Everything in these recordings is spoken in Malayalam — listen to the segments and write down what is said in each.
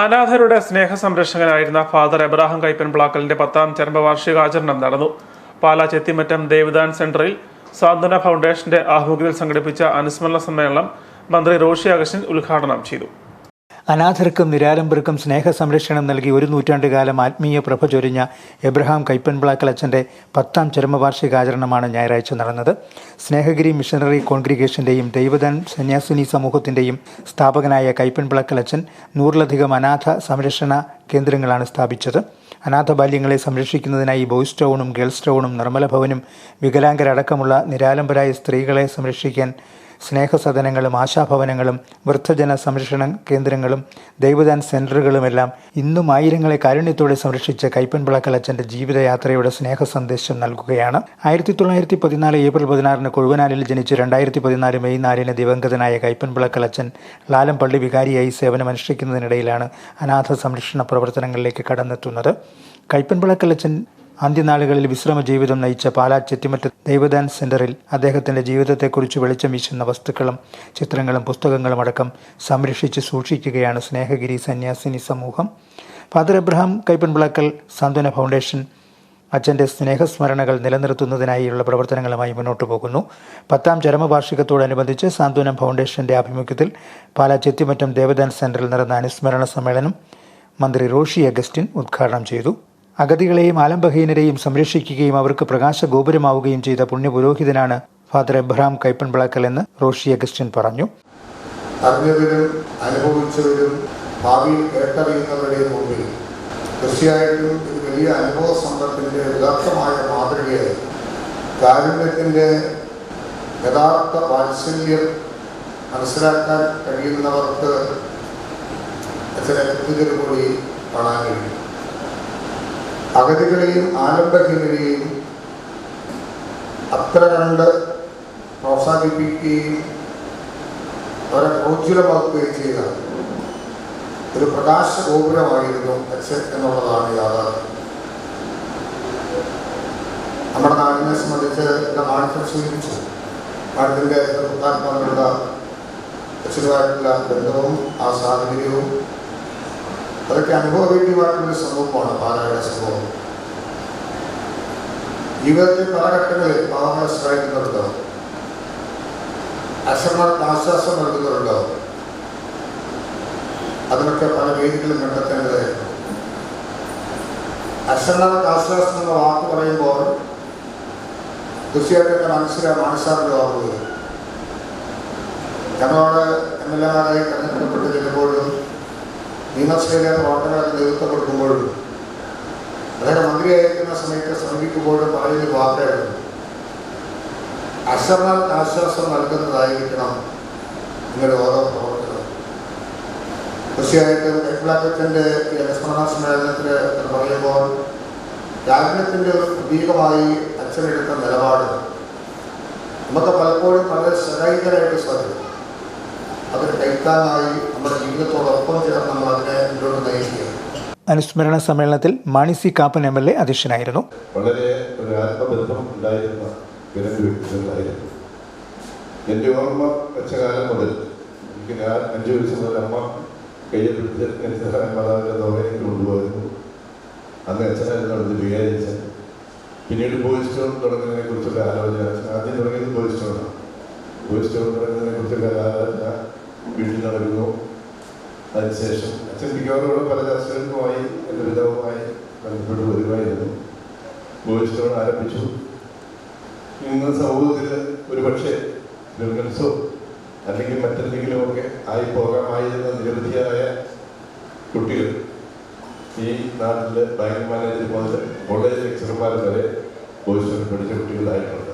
അനാഥരുടെ സ്നേഹ സംരക്ഷകനായിരുന്ന ഫാദർ എബ്രാഹിം കൈപ്പൻ പ്ലാക്കലിന്റെ പത്താം ചരമവാർഷികാചരണം നടന്നു. പാലാ ചെത്തിമറ്റം ദേവദാൻ സെന്ററിൽ സാന്ത്വന ഫൗണ്ടേഷന്റെ ആഭിമുഖ്യത്തിൽ സംഘടിപ്പിച്ച അനുസ്മരണ സമ്മേളനം മന്ത്രി റോഷി അഗസ്റ്റിൻ ഉദ്ഘാടനം ചെയ്തു. അനാഥർക്കും നിരാലംബർക്കും സ്നേഹ സംരക്ഷണം നൽകി ഒരു നൂറ്റാണ്ട് കാലം ആത്മീയ പ്രഭ ചൊരിഞ്ഞ എബ്രഹാം കൈപ്പൻപിളാക്കൽ അച്ഛന്റെ പത്താം ചരമവാർഷികാചരണമാണ് ഞായറാഴ്ച നടന്നത്. സ്നേഹഗിരി മിഷണറി കോൺഗ്രിഗേഷന്റെയും ദൈവദൻ സന്യാസിനി സമൂഹത്തിന്റെയും സ്ഥാപകനായ കൈപ്പൻപിളാക്കൽ അച്ഛൻ നൂറിലധികം അനാഥ സംരക്ഷണ കേന്ദ്രങ്ങളാണ് സ്ഥാപിച്ചത്. അനാഥ ബാല്യങ്ങളെ സംരക്ഷിക്കുന്നതിനായി ബോയ്സ് ടൗണും ഗേൾസ് ടൗണും നിർമ്മല ഭവനും വികലാംഗരടക്കമുള്ള നിരാലംബരായ സ്ത്രീകളെ സംരക്ഷിക്കാൻ സ്നേഹസദനങ്ങളും ആശാഭവനങ്ങളും വൃദ്ധജന സംരക്ഷണ കേന്ദ്രങ്ങളും ദൈവദാൻ സെന്ററുകളുമെല്ലാം ഇന്നും ആയിരങ്ങളെ കാരുണ്യത്തോടെ സംരക്ഷിച്ച കൈപ്പൻപിളക്കൽ അച്ഛന്റെ ജീവിതയാത്രയുടെ സ്നേഹ സന്ദേശം നൽകുകയാണ്. ആയിരത്തി തൊള്ളായിരത്തി പതിനാല് ഏപ്രിൽ പതിനാറിന് കൊഴുവനാലിൽ ജനിച്ച് രണ്ടായിരത്തി പതിനാല് മെയ് നാലിന് ദിവംഗതനായ കൈപ്പൻപിളക്കൽ അച്ഛൻ ലാലംപള്ളി വികാരിയായി സേവനമനുഷ്ഠിക്കുന്നതിനിടയിലാണ് അനാഥ സംരക്ഷണ പ്രവർത്തനങ്ങളിലേക്ക് കടന്നെത്തുന്നത്. കൈപ്പൻപിളക്കൽ അച്ഛൻ അന്ത്യനാളുകളിൽ വിശ്രമ ജീവിതം നയിച്ച പാലാ ചെത്തിമറ്റ ദൈവദാൻ സെന്ററിൽ അദ്ദേഹത്തിന്റെ ജീവിതത്തെക്കുറിച്ച് വെളിച്ചം വീശുന്ന വസ്തുക്കളും ചിത്രങ്ങളും പുസ്തകങ്ങളും അടക്കം സംരക്ഷിച്ച് സൂക്ഷിക്കുകയാണ് സ്നേഹഗിരി സന്യാസിനി സമൂഹം. ഫാദർ എബ്രഹാം കൈപ്പൻപിളക്കൽ സാന്ത്വന ഫൗണ്ടേഷൻ അച്ഛന്റെ സ്നേഹസ്മരണകൾ നിലനിർത്തുന്നതിനായുള്ള പ്രവർത്തനങ്ങളുമായി മുന്നോട്ട് പോകുന്നു. പത്താം ചരമവാർഷികത്തോടനുബന്ധിച്ച് സാന്ത്വനം ഫൗണ്ടേഷന്റെ ആഭിമുഖ്യത്തിൽ പാലാ ചെത്തിമറ്റം ദേവദാൻ സെന്ററിൽ നടന്ന അനുസ്മരണ സമ്മേളനം മന്ത്രി റോഷി അഗസ്റ്റിൻ ഉദ്ഘാടനം ചെയ്തു. അഗതികളെയും ആലംബഹീനരെയും സംരക്ഷിക്കുകയും അവർക്ക് പ്രകാശ ഗോപുരമാവുകയും ചെയ്ത പുണ്യപുരോഹിതനാണ് ഫാദർ എബ്രഹാം കൈപ്പൻപിളക്കൽ എന്ന് റോഷി അഗസ്റ്റിൻ പറഞ്ഞു. മുമ്പിൽ വലിയ അനുഭവ സമ്പത്തിന്റെ കാരുണ്യത്തിന്റെ യഥാർത്ഥ വാത്സല്യം മനസ്സിലാക്കാൻ കഴിയുന്നവർക്ക് അച്ഛനെ കൂടി കാണാൻ കഴിയും. അഗതികളെയും ആനന്ദഹീനരെയും അത്ര കണ്ട് പ്രോത്സാഹിപ്പിക്കുകയും അവരെ പ്രോജ്വലമാക്കുകയും ചെയ്ത ഒരു പ്രകാശ ഗോപുരമായിരുന്നു അച്ഛൻ എന്നുള്ളതാണ് യാഥാർത്ഥ്യം. നമ്മുടെ നാടിനെ സംബന്ധിച്ച് ഇവിടെ മാറ്റം സൂചിപ്പിച്ചു മാറ്റത്തിന്റെ പ്രധാനമായിട്ടുള്ള അച്ഛനുമായിട്ടുള്ള ബന്ധവും ആ സാഹചര്യവും അതൊക്കെ അനുഭവവേണ്ടിയുള്ള സംഭവമാണ് പാലയുടെ സംഭവം ജീവിതത്തിൽ പല ഘട്ടങ്ങളിൽ പാവങ്ങളെ സഹായിക്കുന്നുണ്ടോ അശ്രമർക്ക് ആശ്വാസം നൽകുന്നവരുണ്ടോ അതിനൊക്കെ പല വേദികളും കണ്ടെത്തേണ്ടതായിരുന്നു അശ്രമർക്ക് ആശ്വാസം എന്ന വാക്ക് പറയുമ്പോൾ തീർച്ചയായിട്ടും മനസ്സിലെ മാനസാന്തരമാകുകയും ഞങ്ങളോട് എം എൽ എമാരായി തെരഞ്ഞെടുക്കപ്പെട്ട് ചെല്ലുമ്പോഴും നിയമസഭയിലെ പ്രവർത്തനങ്ങൾക്ക് നേതൃത്വം കൊടുക്കുമ്പോഴും അദ്ദേഹം മന്ത്രിയായിരിക്കുന്ന സമയത്ത് സമീപിക്കുമ്പോഴും പറയുന്ന വാക്കായിരുന്നു. അശ്രമ ആശ്വാസം നൽകുന്നതായിരിക്കണം നിങ്ങളുടെ ഓരോ പ്രവർത്തനം. തീർച്ചയായിട്ടും എക്ലാക്കത്തിന്റെ സ്മരണ സമ്മേളനത്തിൽ പറയുമ്പോൾ രാജ്യത്തിന്റെ ഒരു പ്രതീകമായി അച്ഛനെടുത്ത നിലപാട്. നമുക്ക് പലപ്പോഴും വളരെ സഹായിക്കാനായിട്ട് സാധിക്കും. അതൊരു കൈത്താങ്ങായി നമ്മുടെ ജീവിതത്തോടൊപ്പം ചേർന്ന് നമ്മൾ അതിനെ മുന്നോട്ട് നയിക്കുകയാണ്. അനുസ്മരണ സമ്മേളനത്തിൽ Mani C Kappan M L A അധ്യക്ഷനായിരുന്നു. വളരെ ഒരു ആത്മബന്ധം ഉണ്ടായിരുന്ന രണ്ട് വ്യക്തികളായിരുന്നു എന്റെ ഓർമ്മ വെച്ച കാലം മുതൽ എനിക്ക് ഞാൻ അഞ്ചു വയസ്സ് മുതൽ അമ്മ കയ്യെ പിടിച്ച് എന്റെ സഹായം മാതാവിന്റെ നോവേനയ്ക്ക് കൊണ്ടുപോയിരുന്നു. അന്ന് അച്ഛനായിരുന്നു അടുത്ത് വികാരിച്ചൻ പിന്നീട് ബോയ്സ് ടൗൺ തുടങ്ങുന്നതിനെ കുറിച്ചുള്ള ആലോചന ആദ്യം തുടങ്ങിയത് ബോയ്സ് ടൗണാണ് ബോയ്സ് ടൗൺ തുടങ്ങുന്നതിനെ കുറിച്ചുള്ള ആലോചന വീട്ടിൽ നടക്കുന്നു അതിനുശേഷം അച്ഛൻ മിക്കവാറും പല ചർച്ചകൾക്കുമായി എന്റെ പിതാവുമായി ബന്ധപ്പെട്ട് വരുമായിരുന്നു. ബോയ്സ് ആരംഭിച്ചു. ഇന്ന് സമൂഹത്തിൽ ഒരുപക്ഷെ പക്ഷേ അല്ലെങ്കിൽ അല്ലെങ്കിൽ മറ്റെന്തെങ്കിലുമൊക്കെ ആയി പോകാമായിരുന്ന നിരവധിയായ കുട്ടികൾ ഈ നാട്ടിൽ ബാങ്ക് മാനേജർ മുതൽ കോളേജ് ലെക്ചർമാർ വരെ ബോയ്സ് പഠിച്ച കുട്ടികളായിട്ടുണ്ട്.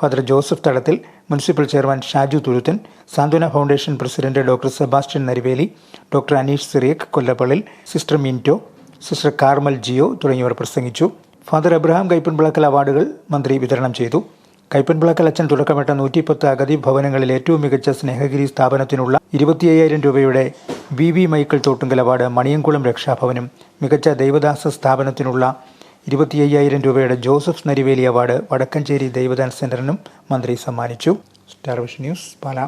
Father Joseph Thalathil municipal chairman Shaju Thuruthan Santhwana foundation president doctor Sebastian Nariveli doctor Aneesh Cyriac Kollappallil sister Minto sister Carmel Jio തുടങ്ങിയവർ പ്രസംഗിച്ചു. ഫാദർ എബ്രഹാം കൈപ്പൻപിളക്കൽ അവാർഡുകൾ മന്ത്രി വിതരണം ചെയ്തു. കൈപ്പൻപിളക്കൽ അച്ഛൻ തുടക്കമിട്ട നൂറ്റിപ്പത്ത് അഗതി ഭവനങ്ങളിൽ ഏറ്റവും മികച്ച സ്നേഹഗിരി സ്ഥാപനത്തിനുള്ള ഇരുപത്തിയ്യായിരം രൂപയുടെ V V Michael Thottungal award Maniyamkulam രക്ഷാഭവനും മികച്ച ദൈവദാസ സ്ഥാപനത്തിനുള്ള ഇരുപത്തി അയ്യായിരം രൂപയുടെ ജോസഫ് നരിവേലി അവാർഡ് വടക്കഞ്ചേരി ദൈവദാൻ സെന്ററിനും മന്ത്രി സമ്മാനിച്ചു. Star vision news Pala.